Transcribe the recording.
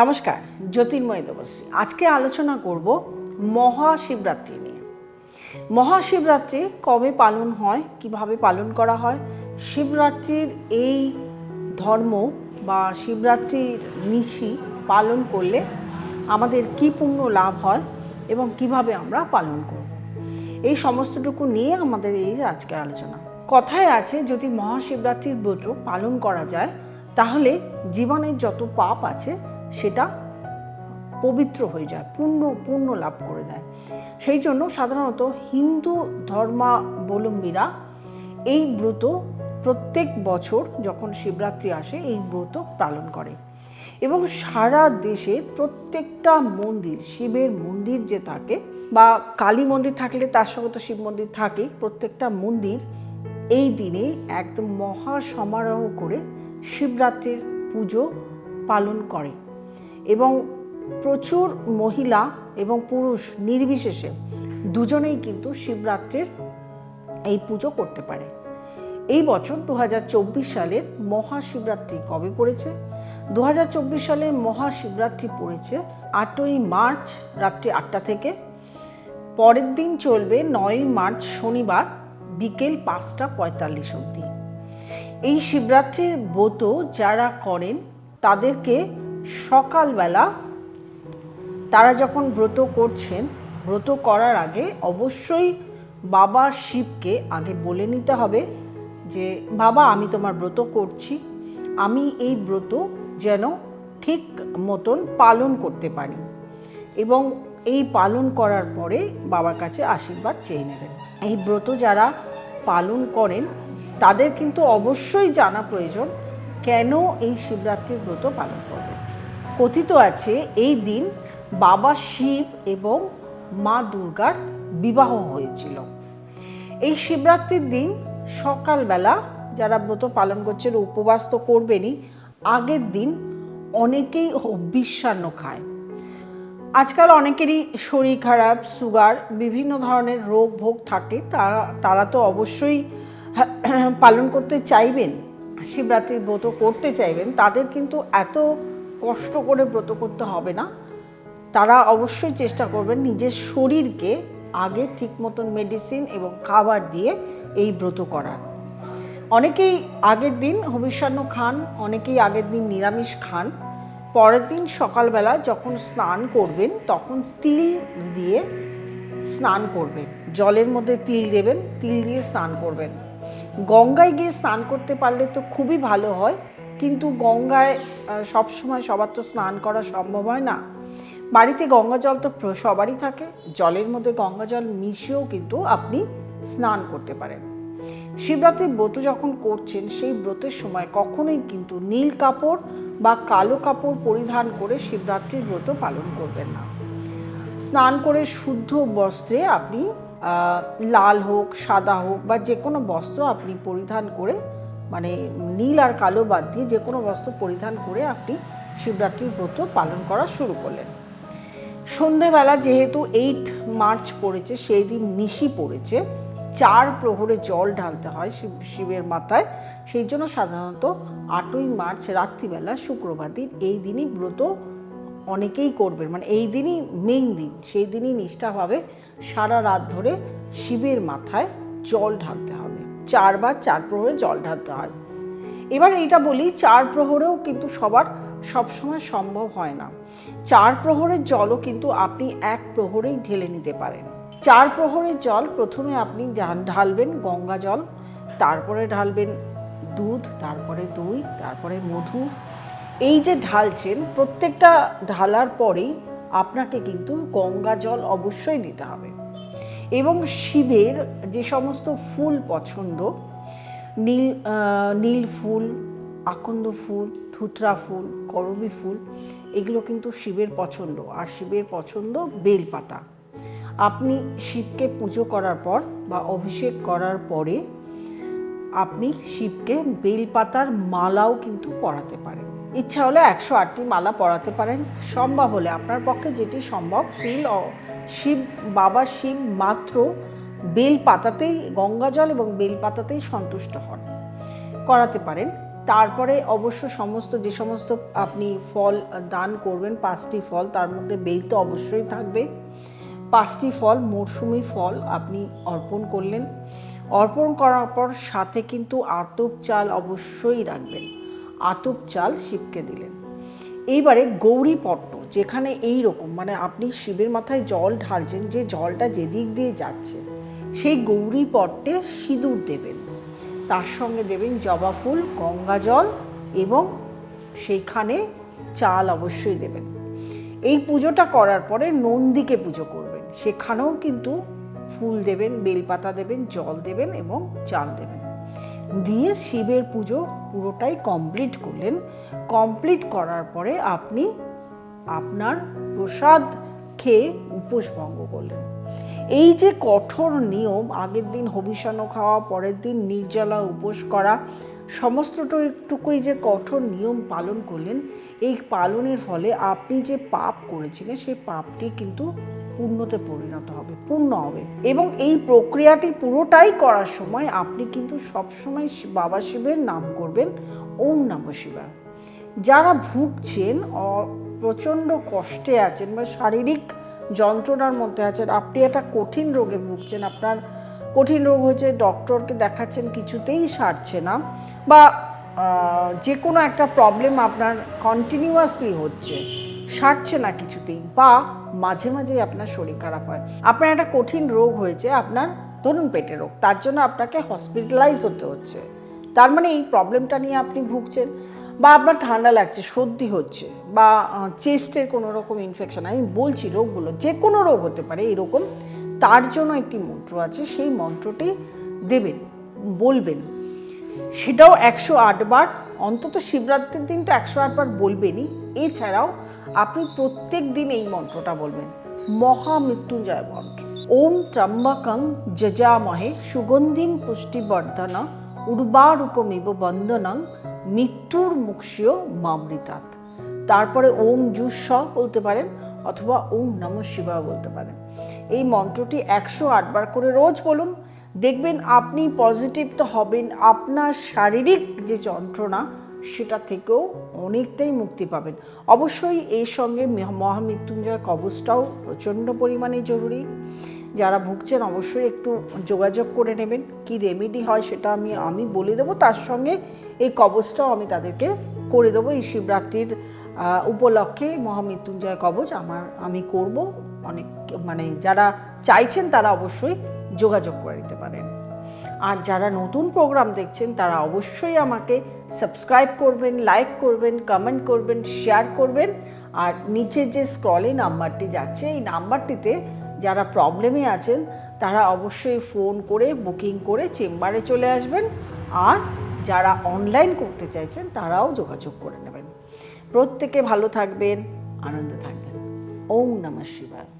নমস্কার, জ্যোতির্ময় দেবশ্রী। আজকে আলোচনা করব মহাশিবরাত্রি নিয়ে। মহাশিবরাত্রি কবে পালন হয়, কীভাবে পালন করা হয়, শিবরাত্রির এই ধর্ম বা শিবরাত্রির নিশি পালন করলে আমাদের কি পুণ্য লাভ হয় এবং কীভাবে আমরা পালন করব। এই সমস্তটুকু নিয়ে আমাদের এই আজকে আলোচনা। কথায় আছে, যদি মহাশিবরাত্রির ব্রত পালন করা যায়, তাহলে জীবনের যত পাপ আছে সেটা পবিত্র হয়ে যায় পূর্ণ পূর্ণ লাভ করে দেয়। সেই জন্য সাধারণত হিন্দু ধর্মাবলম্বীরা এই ব্রত প্রত্যেক বছর যখন শিবরাত্রি আসে, এই ব্রত পালন করে। এবং সারা দেশে প্রত্যেকটা মন্দির, শিবের মন্দির যে থাকে বা কালী মন্দির থাকলে তার সঙ্গে তো শিব মন্দির থাকেই, প্রত্যেকটা মন্দির এই দিনে একদম মহা সমারোহ করে শিবরাত্রির পুজো পালন করে। এবং প্রচুর মহিলা এবং পুরুষ নির্বিশেষে দুজনেই কিন্তু শিবরাত্রির এই পুজো করতে পারে। এই বছর দু হাজার চব্বিশ সালের মহাশিবরাত্রি কবে পড়েছে? দু হাজার চব্বিশ সালের মহাশিবরাত্রি পড়েছে আটই মার্চ রাত্রি আটটা থেকে। পরের দিন চলবে নয়ই মার্চ শনিবার বিকেল পাঁচটা পঁয়তাল্লিশ অবধি। এই শিবরাত্রির ব্রত যারা করেন তাদেরকে সকালবেলা তারা যখন ব্রত করছেন, ব্রত করার আগে অবশ্যই বাবা শিবকে আগে বলে নিতে হবে যে, বাবা, আমি তোমার ব্রত করছি। আমি এই ব্রত যেন ঠিক মতন পালন করতে পারি। এবং এই পালন করার পরে বাবার কাছে আশীর্বাদ চেয়ে নেবেন। এই ব্রত যারা পালন করেন, তাদের কিন্তু অবশ্যই জানা প্রয়োজন কেন এই শিবরাত্রির ব্রত পালন করবে কথিত আছে এই দিন বাবা শিব এবং মা দুর্গার বিবাহ হয়েছিল। এই শিবরাত্রির দিন সকালবেলা যারা ব্রত পালন করছেন উপবাস তো করবেনই, আগের দিন অনেকেই বিশ্বান্ন খায়। আজকাল অনেকেরই শরীর খারাপ, সুগার, বিভিন্ন ধরনের রোগ ভোগ থাকে, তারা তারা তো অবশ্যই পালন করতে চাইবেন, শিবরাত্রির ব্রত করতে চাইবেন, তাদের কিন্তু এত কষ্ট করে ব্রত করতে হবে না। তারা অবশ্যই চেষ্টা করবেন নিজের শরীরকে আগে ঠিক মতন মেডিসিন এবং খাবার দিয়ে এই ব্রত করার। অনেকেই আগের দিন হবিষ্যান্ন খান, অনেকেই আগের দিন নিরামিষ খান। পরের দিন সকালবেলা যখন স্নান করবেন, তখন তিল দিয়ে স্নান করবেন। জলের মধ্যে তিল দেবেন, তিল দিয়ে স্নান করবেন। গঙ্গায় গিয়ে স্নান করতে পারলে তো খুবই ভালো হয়। কিন্তু গঙ্গায় সবসময় সবার তো স্নান করা সম্ভব হয় না। বাড়িতে গঙ্গা জল তো সবারই থাকে। জলের মধ্যে গঙ্গা জল মিশিয়েও কিন্তু আপনি স্নান করতে পারেন। শিবরাত্রির ব্রত যখন করছেন, সেই ব্রতের সময় কখনোই কিন্তু নীল কাপড় বা কালো কাপড় পরিধান করে শিবরাত্রির ব্রত পালন করবেন না। স্নান করে শুদ্ধ বস্ত্রে আপনি লাল হোক, সাদা হোক বা যে কোনো বস্ত্র আপনি পরিধান করে মানে নীল আর কালো বাদ দিয়ে যে কোনো বস্ত্র পরিধান করে আপনি শিবরাত্রির ব্রত পালন করা শুরু করলেন। সন্ধেবেলা যেহেতু এইট মার্চ পড়েছে, সেই দিন নিশি পড়েছে। চার প্রহরে জল ঢালতে হয় শিব, শিবের মাথায়। সেই জন্য সাধারণত আটই মার্চ রাত্রিবেলা, শুক্রবার দিন এই দিনই ব্রত অনেকেই করবেন। মানে এই দিনই মেইন দিন। সেই দিনই নিষ্ঠাভাবে সারা রাত ধরে শিবের মাথায় জল ঢালতে হবে চারবার চার প্রহরে জল ঢালতে হয়। এবার এইটা বলি, চার প্রহরেও কিন্তু সবার সবসময় সম্ভব হয় না। চার প্রহরের জলও কিন্তু আপনি এক প্রহরেই ঢেলে নিতে পারেন। চার প্রহরের জল প্রথমে আপনি ঢালবেন গঙ্গা জল, তারপরে ঢালবেন দুধ, তারপরে দই, তারপরে মধু। এই যে ঢালছেন, প্রত্যেকটা ঢালার পরেই আপনাকে কিন্তু গঙ্গা জল অবশ্যই দিতে হবে। এবং শিবের যে সমস্ত ফুল পছন্দ, নীল নীল ফুল, আকন্দ ফুল, ধুতরা ফুল, করবি ফুল, এগুলো কিন্তু শিবের পছন্দ। আর শিবের পছন্দ বেলপাতা। আপনি শিবকে পুজো করার পর বা অভিষেক করার পরে আপনি শিবকে বেলপাতার মালাও কিন্তু পরাতে পারেন। ইচ্ছা হলে একশো আটটি মালা পরাতে পারেন। সম্ভব হলে আপনার পক্ষে যেটি সম্ভব, শিল শিব, বাবা শিব মাত্র বেল পাতাতেই গঙ্গা জল এবং বেল পাতাতেই সন্তুষ্ট হন। করাতে পারেন। তারপরে অবশ্য সমস্ত, যে সমস্ত আপনি ফল দান করবেন, পাঁচটি ফল, তার মধ্যে বেল তো অবশ্যই থাকবে। পাঁচটি ফল, মরশুমি ফল আপনি অর্পণ করলেন। অর্পণ করার পর সাথে কিন্তু আতপ চাল অবশ্যই রাখবেন। আতপ চাল শিবকে দিলেন। এইবারে গৌরী পট্ট, যেখানে এই রকম মানে আপনি শিবের মাথায় জল ঢালছেন, যে জলটা যেদিক দিয়ে যাচ্ছে, সেই গৌরী পট্টে সিঁদুর দেবেন। তার সঙ্গে দেবেন জবা ফুল, গঙ্গা জল এবং সেইখানে চাল অবশ্যই দেবেন। এই পুজোটা করার পরে নন্দীকে পুজো করবেন। সেখানেও কিন্তু ফুল দেবেন, বেলপাতা দেবেন, জল দেবেন এবং চাল দেবেন। দিয়ে শিবের পুজো পুরোটাই কমপ্লিট করলেন। কমপ্লিট করার পরে আপনি আপনার প্রসাদ খেয়ে উপোস ভঙ্গ করলেন। এই যে কঠোর নিয়ম, আগের দিন হবিষান্ন খাওয়া, পরের দিন নির্জলা উপোস করা, সমস্তটা একটুকুই যে কঠোর নিয়ম পালন করলেন, এই পালনের ফলে আপনি যে পাপ করেছিলেন সেই পাপটি কিন্তু পূর্ণতে পরিণত হবে, পূর্ণ হবে। এবং এই প্রক্রিয়াটি পুরোটাই করার সময় আপনি কিন্তু সবসময় বাবা শিবের নাম করবেন, ওম নম শিবায়। যারা ভুগছেন প্রচণ্ড কষ্টে আছেন বা শারীরিক যন্ত্রণার মধ্যে আছেন, আপনি একটা কঠিন রোগে ভুগছেন, আপনার কঠিন রোগ হচ্ছে ডক্টরকে দেখাচ্ছেন, কিছুতেই সারছে না বা যে কোনো একটা প্রবলেম আপনার কন্টিনিউয়াসলি হচ্ছে সারছে না কিছুতেই বা মাঝে মাঝেই আপনার শরীর খারাপ হয়। আপনার একটা কঠিন রোগ হয়েছে, আপনার ধরুন পেটের রোগ, তার জন্য আপনাকে হসপিটালাইজ হতে হচ্ছে। তার মানে এই প্রবলেমটা নিয়ে আপনি ভুগছেন বা আপনার ঠান্ডা লাগছে, সর্দি হচ্ছে বা চেস্টের কোনো রকম ইনফেকশন আমি বলছি রোগগুলো যে কোনো রোগ হতে পারে, এরকম তার জন্য একটি মন্ত্র আছে, সেই মন্ত্রটি দেবেন, বলবেন। সেটাও একশো আটবার, অন্তত শিবরাত্রির দিনটা একশো আটবার বলবেনই। এছাড়াও আপনি প্রত্যেক দিন এই মন্ত্রটা বলবেন। মহামৃত্যুঞ্জয় মন্ত্র। ওম ত্রম্বকং যজামহে সুগন্ধিং পুষ্টিবর্ধন উর্বারুকমিব বন্দনাং মৃত্যুর মুক্ষীয় মামৃতাত তারপরে ওম জুস্ব বলতে পারেন অথবা ওম নম শিবা বলতে পারেন। এই মন্ত্রটি একশো আটবার করে রোজ বলুন। দেখবেন আপনি পজিটিভ তো হবেন, আপনার শারীরিক যে যন্ত্রণা সেটা থেকেও অনেকটাই মুক্তি পাবেন। অবশ্যই এর সঙ্গে মহামৃত্যুঞ্জয় কবচটাও প্রচণ্ড পরিমাণে জরুরি। যারা ভুগছেন অবশ্যই একটু যোগাযোগ করে নেবেন, কি রেমেডি হয় সেটা আমি আমি বলে দেবো। তার সঙ্গে এই কবচটাও আমি তাদেরকে করে দেবো। এই শিবরাত্রির উপলক্ষে মহামৃত্যুঞ্জয় কবচ আমার, আমি করব। অনেক মানে যারা চাইছেন তারা অবশ্যই যোগাযোগ করে নিতে পারেন। আর যারা নতুন প্রোগ্রাম দেখছেন, তারা অবশ্যই আমাকে সাবস্ক্রাইব করবেন লাইক করবেন কমেন্ট করবেন শেয়ার করবেন। আর নিচে যে স্ক্রলে নাম্বারটি যাচ্ছে, এই নাম্বারটিতে যারা প্রবলেমে আছেন, তারা অবশ্যই ফোন করে বুকিং করে চেম্বারে চলে আসবেন। আর যারা অনলাইন করতে চাইছেন, তারাও যোগাযোগ করে নেবেন। প্রত্যেকে ভালো থাকবেন, আনন্দে থাকবেন। ওম নমঃ শিবায়।